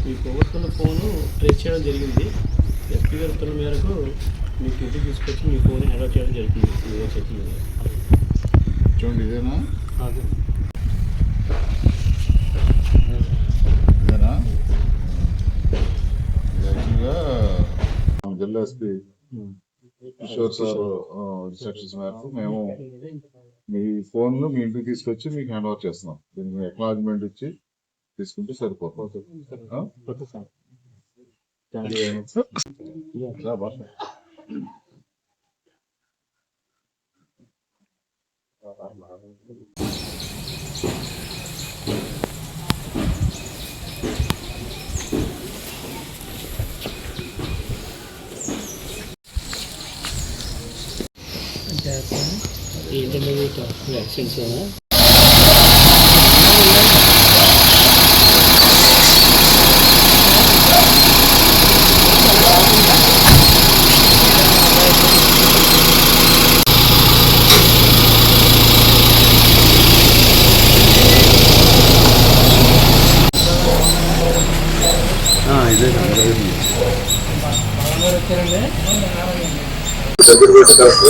మీ పోగొట్టుకున్న phone trace చేయడం జరిగింది. ఎస్పీ గారి ఉత్తర్వుల మేరకు మీకు ఇంటికి తీసుకొచ్చి మీ ఫోన్ అలర్ట్ చేయడం జరిగింది మీ మీద. చూడండి ఇదేనా? అదే. ఇదేనా? ఇది యాక్చువల్గా జిల్లా ఎస్పీ కిషోర్ సార్ ఇన్స్ట్రక్షన్స్ మేరకు మేము మీ ఫోన్ మీ ఇంటికి తీసుకొచ్చి మీకు హ్యాండ్ ఓవర్ చేస్తున్నాం. దీనికి ఎక్నాలజ్మెంట్ ఇచ్చి తీసుకుంటే సరిపోతుంది? ఓకే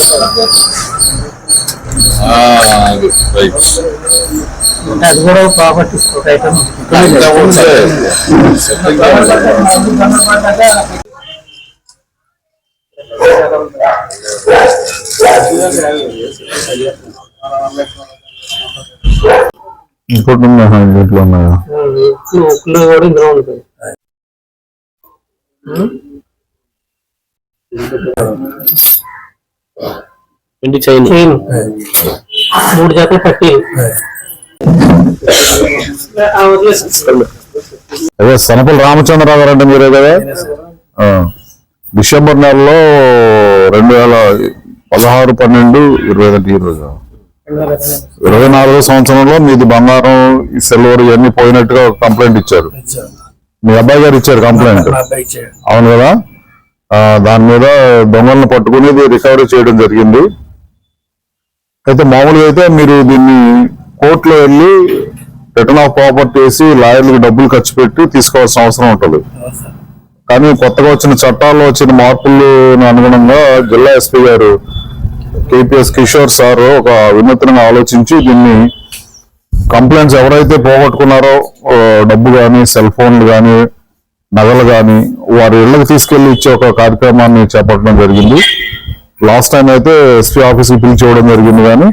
సార్ రా, బాస్. ఇంటర్మీడియట్ వ్యాక్సిన్స్ ఆ, అది, రైట్. అది కూడా ప్రాపర్టీ ఐటమ్ ఇంకా ఇంకోటి ఉన్నాయా ఉక్కులు కూడా ఇందులో చైన్ చైన్ మూడు జాతర పట్టి అదే సనపల రామచంద్రరావు గారు అంటే మీరే కదా? ఆ. డిసెంబర్ నెలలో రెండు వేల పదహారు పన్నెండు ఇరవై ఒకటి ఈ రోజు. ఇరవై నాలుగో సంవత్సరంలో మీది బంగారం సిల్వర్ ఇవన్నీ పోయినట్టుగా కంప్లైంట్ ఇచ్చారు. మీ అబ్బాయి గారు ఇచ్చారు కంప్లైంట్. అవును కదా? ఆ, దాని మీద దొంగలను పట్టుకుని ఇది రికవరీ చేయడం జరిగింది. అయితే మామూలుగా అయితే మీరు దీన్ని కోర్టులో వెళ్ళి రిటర్న్ ఆఫ్ ప్రాపర్టీ వేసి లాయర్లకు డబ్బులు ఖర్చు పెట్టి తీసుకోవాల్సిన అవసరం ఉంటుంది. కానీ కొత్తగా వచ్చిన చట్టాల్లో వచ్చిన మార్పులు అనుగుణంగా జిల్లా ఎస్పీ గారు కేపీఎస్ కిషోర్ సార్ ఒక వినూత్నంగా ఆలోచించి దీన్ని కంప్లైంట్స్ ఎవరైతే పోగొట్టుకున్నారో డబ్బు కానీ సెల్ ఫోన్లు కానీ నగలు కానీ వారి ఇళ్ళకి తీసుకెళ్ళి ఇచ్చే ఒక కార్యక్రమాన్ని చేపట్టడం జరిగింది. లాస్ట్ టైం అయితే ఎస్పీ ఆఫీస్కి పిలిచి ఇవ్వడం జరిగింది కానీ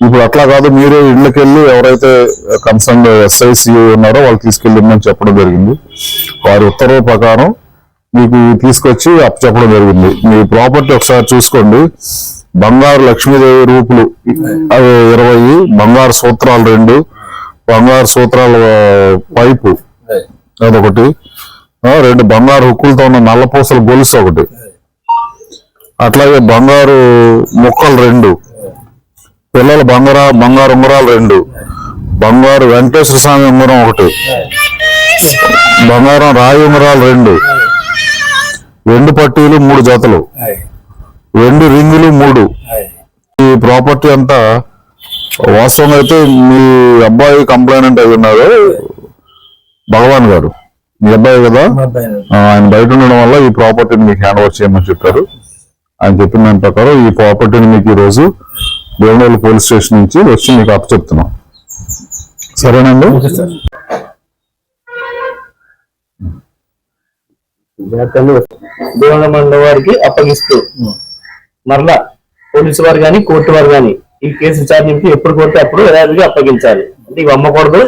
ఇప్పుడు అట్లా కాదు మీరే ఇళ్ళకి వెళ్ళి ఎవరైతే కన్సర్న్ ఎస్ఐసి ఉన్నారో వాళ్ళు తీసుకెళ్ళి ఇమ్మని చెప్పడం జరిగింది. వారి ఉత్తర్వు ప్రకారం మీకు తీసుకొచ్చి అప్పు చెప్పడం జరిగింది. మీ ప్రాపర్టీ ఒకసారి చూసుకోండి. బంగారు లక్ష్మీదేవి రూపులు అవి ఇరవై బంగారు సూత్రాలు రెండు బంగారు సూత్రాల పైపు అదొకటి. రెండు బంగారు హుక్కులతో ఉన్న నల్లపూసల గొలుసు ఒకటి. అట్లాగే బంగారు ముక్కలు రెండు. పిల్లల బంగార బంగారు ఉంగరాలు రెండు. బంగారు వెంకటేశ్వర స్వామి ఉంగరం ఒకటి. బంగారం రాయి ఉంగరాలు రెండు. వెండి పట్టీలు మూడు జతలు. వెండి రింగులు మూడు. ఈ ప్రాపర్టీ అంతా వాస్తవంగా అయితే మీ అబ్బాయి కంప్లైంట్ అయి ఉన్నారు భగవాన్ గారు. మీ అబ్బాయి కదా? ఆయన బయట ఉండడం వల్ల ఈ ప్రాపర్టీని మీకు హ్యాండ్ ఓవర్ చేయమని చెప్పారు. ఆయన చెప్పిన దాని ప్రకారం ఈ ప్రాపర్టీని మీకు ఈ రోజు దేవనపల్లి పోలీస్ స్టేషన్ నుంచి వచ్చి మీకు అప్పు చెప్తున్నాం సరేనండి దేవన మండలం వారికి అప్పగిస్తూ మరలా పోలీసు వారు కానీ కోర్టు వారు కానీ ఈ కేసు విచారణకి ఎప్పుడు కోరితే అప్పుడు యథావిధిగా అప్పగించాలి. అంటే ఇవి అమ్మకూడదు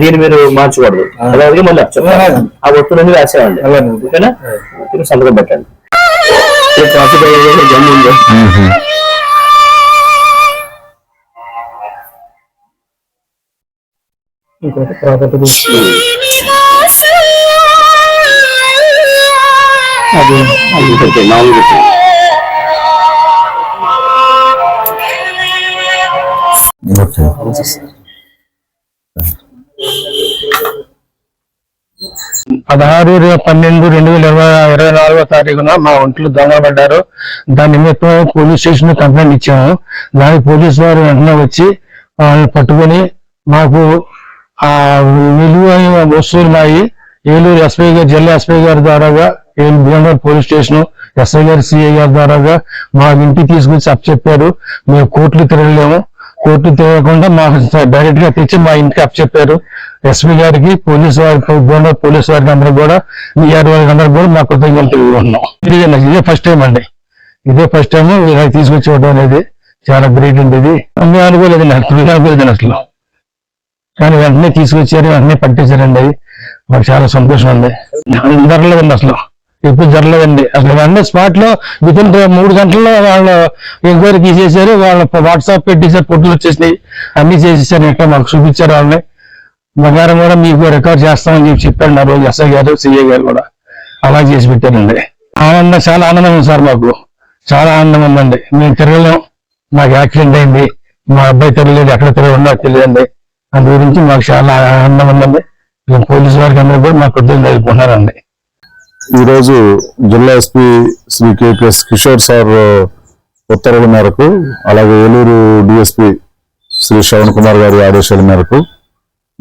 దీన్ని మీరు మార్చకూడదు. యథావిధిగా మళ్ళీ. ఆ వస్తువులన్నీ రాసేవండి ఓకేనా? సంతకం పెట్టండి. ఈ ట్రాఫిక్ అయ్యేది జమ్ము ఉందో. మ్మ్. ఇంకొక ప్రాపర్టీ గురించి. అది అది పెట్టే నాలుగు పెట్టే ఓకే పదహారు పన్నెండు రెండు వేల ఇరవై ఇరవై నాలుగో తారీఖున మా ఒంట్లో దొంగ పడ్డారు. దాని నిమిత్తం పోలీస్ స్టేషన్ కంప్లైంట్ ఇచ్చాము. దానికి పోలీసు వారు వెంటనే వచ్చి వాళ్ళని పట్టుకొని మాకు ఆ విలువైన వస్తువులు మాయి ఏలూరు ఎస్పీ గారు జిల్లా ఎస్పీ గారి ద్వారాగా Eluru Bhimavaram police station SI గారు సిఐ గారి ద్వారాగా మా ఇంటికి తీసుకొచ్చి అప్పచెప్పారు మేము కోర్టులు తిరగలేము. కోర్టు తిరగకుండా మాకు డైరెక్ట్గా తెచ్చి మా ఇంటికి అప్పచెప్పారు ఎస్పీ గారికి పోలీస్ వారికి కూడా పోలీస్ వారికి అందరూ కూడా ఈఆర్ వారికి అందరూ కూడా మా కృతజ్ఞతలు తెలుపుకుంటున్నాం ఇది ఇదే ఫస్ట్ టైం అండి. ఇదే ఫస్ట్ టైం ఇలా తీసుకొచ్చి అనేది చాలా గ్రేట్ అండి ఇది మేము అనుకోలేదండి అసలు అనుకోలేదండి అసలు. కానీ వెంటనే తీసుకొచ్చారు వెంటనే పట్టించారండి. అది మాకు చాలా సంతోషం ఉంది జరగలేదండి అసలు. ఎప్పుడు జరగలేదండి. అసలు వెంటనే స్పాట్లో విత్ ఇన్ మూడు గంటల్లో వాళ్ళు ఎంక్వైరీ తీసేసారు వాళ్ళ వాట్సాప్ పెట్టేసారు ఫోటోలు వచ్చేసినాయి అన్ని చేసేసారు ఇక్కడ మాకు చూపించారు వాళ్ళని. బంగారం కూడా మీకు రికార్డ్ చేస్తామని చెప్పి చెప్పారు నా రోజు ఎస్ఐ గారు సిఐ గారు కూడా. అలా చేసి పెట్టారండి. ఆనందం చాలా ఆనందం ఉంది సార్ మాకు. చాలా ఆనందం ఉందండి. మేము తిరగలేం. మాకు యాక్సిడెంట్ అయింది. మా అబ్బాయి తిరగలేదు ఎక్కడ తిరగకుండా తెలియదండి. అందు గురించి మాకు చాలా ఆనందం ఉందండి. మేము పోలీసు వారికి అందరూ కూడా మాకు కొద్దిగా తెలుపుకుంటున్నారండి ఈరోజు జిల్లా SP Shri KPS Kishore sir ఉత్తర్వుల మేరకు అలాగే ఏలూరు డిఎస్పి శ్రీ శ్రవణ్ కుమార్ గారి ఆదేశాల మేరకు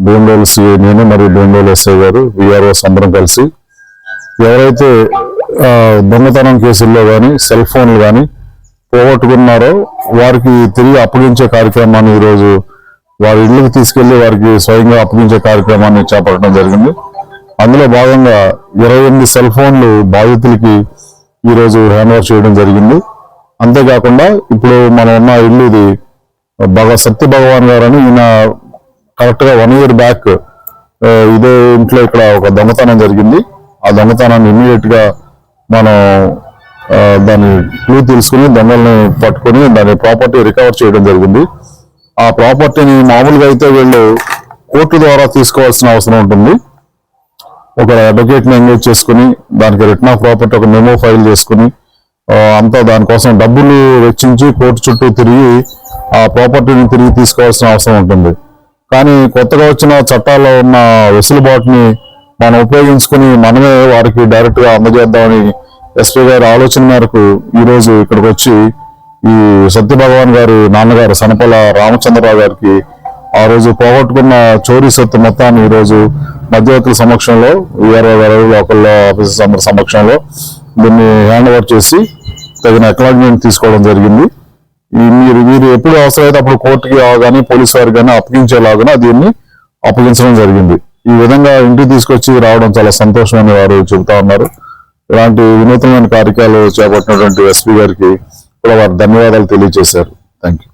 భీమడోలు సిఐ నేను మరియు భీమడోలు ఎస్ఐ గారు విఆర్ఓస్ అందరం కలిసి ఎవరైతే దొంగతనం కేసుల్లో కానీ సెల్ ఫోన్లు కానీ పోగొట్టుకున్నారో వారికి తిరిగి అప్పగించే కార్యక్రమాన్ని ఈరోజు వారి ఇళ్ళకి తీసుకెళ్ళి వారికి స్వయంగా అప్పగించే కార్యక్రమాన్ని చేపట్టడం జరిగింది. అందులో భాగంగా ఇరవై ఎనిమిది సెల్ ఫోన్లు బాధితులకి ఈరోజు హ్యాండ్ ఓవర్ చేయడం జరిగింది. అంతేకాకుండా ఇప్పుడు మనం ఉన్న ఇల్లు ఇది భగ సత్య భగవాన్ గారు అని ఈయన కరెక్ట్గా వన్ ఇయర్ బ్యాక్ ఇదే ఇంట్లో ఇక్కడ ఒక దొంగతనం జరిగింది. ఆ దొంగతనాన్ని ఇమీడియట్గా మనం దాన్ని దాని క్లూ తెలుసుకుని దొంగల్ని పట్టుకొని దాని ప్రాపర్టీ రికవర్ చేయడం జరిగింది. ఆ ప్రాపర్టీని మామూలుగా అయితే వీళ్ళు కోర్టు ద్వారా తీసుకోవాల్సిన అవసరం ఉంటుంది. ఒక అడ్వకేట్ని ఎంగేజ్ చేసుకుని దానికి రిటర్న్ ఆఫ్ ప్రాపర్టీ ఒక మెమో ఫైల్ చేసుకుని అంతా దానికోసం డబ్బులు వెచ్చించి కోర్టు చుట్టూ తిరిగి ఆ ప్రాపర్టీని తిరిగి తీసుకోవాల్సిన అవసరం ఉంటుంది. కానీ కొత్తగా వచ్చిన చట్టాల్లో ఉన్న వెసులుబాటుని మనం ఉపయోగించుకుని మనమే వారికి డైరెక్ట్గా అందజేద్దామని ఎస్పీ గారి ఆలోచన మేరకు ఈ రోజు ఇక్కడికి వచ్చి ఈ సత్యభగవాన్ గారి నాన్నగారు సనపల రామచంద్రరావు గారికి ఆ రోజు పోగొట్టుకున్న చోరీ సొత్తు మొత్తాన్ని ఈ రోజు మధ్యవర్తుల సమక్షంలో ఈఆర్ఓ గారు లోకల్ ఆఫీసర్స్ అందరి సమక్షంలో దీన్ని హ్యాండ్ ఓవర్ చేసి తగిన అక్నాలజ్మెంట్ తీసుకోవడం జరిగింది. మీరు మీరు ఎప్పుడు అవసరమైతే అప్పుడు కోర్టుకి కానీ పోలీస్ వారికి కానీ అప్పగించేలాగా దీన్ని అప్పగించడం జరిగింది. ఈ విధంగా ఇంటికి తీసుకొచ్చి రావడం చాలా సంతోషమని వారు చెబుతా ఉన్నారు. ఇలాంటి వినూత్నమైన కార్యక్రమాలు చేపట్టినటువంటి ఎస్పీ గారికి కూడా వారు ధన్యవాదాలు తెలియజేశారు. Thank you